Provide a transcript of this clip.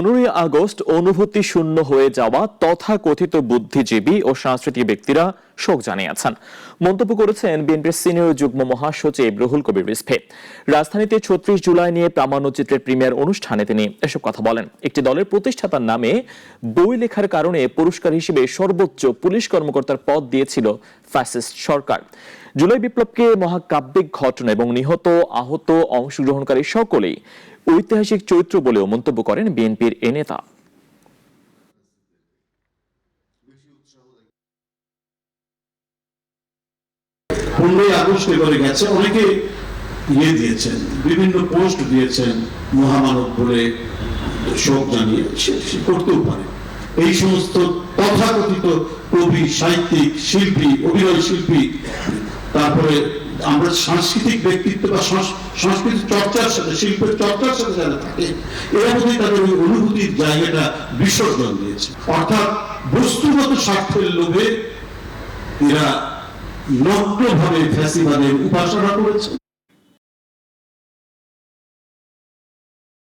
পনেরোই আগস্ট অনুভূতি শূন্য হয়ে যাওয়া তথাকথিত বুদ্ধিজীবী ও সাংস্কৃতিক ব্যক্তিরা শোক জানিয়েছেন। মন্তব্য করেছেন বিএনপির সিনিয়র যুগ্ম মহাসচিব রুহুল কবির রিসফে রাজধানীতে ছত্রিশ জুলাই নিয়ে প্রামাণ্যচিত্রের প্রিমিয়ার অনুষ্ঠানে তিনি এসব কথা বলেন। একটি দলের প্রতিষ্ঠাতার নামে বই লেখার কারণে পুরস্কার হিসেবে সর্বোচ্চ পুলিশ কর্মকর্তার পদ দিয়েছিল ফ্যাসিস্ট সরকার। জুলাই বিপ্লবকে মহাকাব্যিক ঘটনা এবং নিহত, আহত, অংশগ্রহণকারী সকলেই ঐতিহাসিক চরিত্র বলেও মন্তব্য করেন বিএনপির এ নেতা। পনেরোই আগস্ট এবারে গেছে। অনেকে ইয়ে দিয়েছেন, বিভিন্ন পোস্ট দিয়েছেন, মহামানব বলে শোক জানিয়ে, সে করতেও পারে। এই সমস্ত তথাকথিত কবি, সাহিত্যিক, শিল্পী, অভিনয় শিল্পী, তারপরে আমরা সাংস্কৃতিক ব্যক্তিত্ব বা সংস- সংস্কৃতি চর্চার সাথে, শিল্পের চর্চার সাথে যারা থাকে এর মধ্যে তাদের ওই অনুভূতির জায়গাটা বিসর্জন দিয়েছে। অর্থাৎ বস্তুগত স্বার্থের লোভে এরা নগ্নভাবে ফ্যাসিবাদের উপাসনা করেছে।